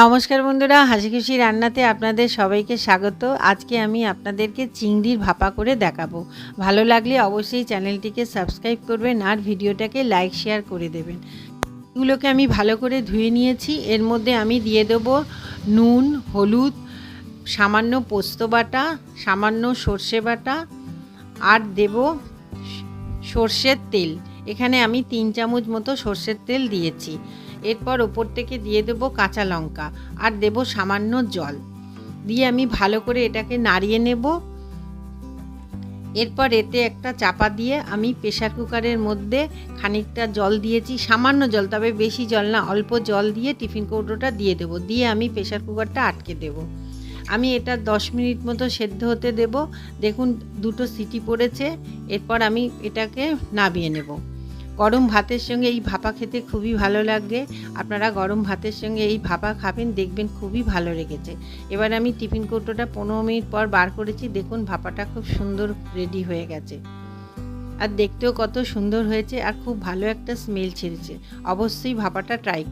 নমস্কার বন্ধুরা, হাসি খুশি রান্নাতে আপনাদের সবাইকে স্বাগত। আজকে আমি আপনাদেরকে চিংড়ির ভাপা করে দেখাবো। ভালো লাগলে অবশ্যই চ্যানেলটিকে সাবস্ক্রাইব করবেন আর ভিডিওটাকে লাইক, শেয়ার করে দেবেন। এগুলোকে আমি ভালো করে ধুয়ে নিয়েছি। এর মধ্যে আমি দিয়ে দেবো নুন, হলুদ, সামান্য পোস্ত বাটা, সামান্য সর্ষে বাটা, আর দেব সর্ষের তেল। এখানে আমি তিন চামচ মতো সর্ষের তেল দিয়েছি। এরপর ওপর থেকে দিয়ে দেবো কাঁচা লঙ্কা আর দেব সামান্য জল। দিয়ে আমি ভালো করে এটাকে নাড়িয়ে নেব। এরপর এতে একটা চাপা দিয়ে আমি প্রেশার কুকারের মধ্যে খানিকটা জল দিয়েছি, সামান্য জল, তবে বেশি জল না, অল্প জল দিয়ে টিফিন কৌটোটা দিয়ে দেবো। দিয়ে আমি প্রেশার কুকারটা আটকে দেবো। আমি এটা দশ মিনিট মতো সেদ্ধ হতে দেব। দেখুন, দুটো সিটি পড়েছে। এরপর আমি এটাকে নামিয়ে নেব। গরম ভাতের সঙ্গে এই ভাপা খেতে খুবই ভালো লাগবে আপনারা গরম ভাতের সঙ্গে এই ভাপা খাবেন, দেখবেন খুবই ভালো লেগেছে। এবার আমি টিফিন কৌটোটা পনেরো মিনিট পর বার করেছি, দেখুন ভাপাটা খুব সুন্দর রেডি হয়ে গেছে। আর দেখতেও কত সুন্দর হয়েছে আর খুব ভালো একটা স্মেল ছেড়েছে। অবশ্যই ভাপাটা ট্রাই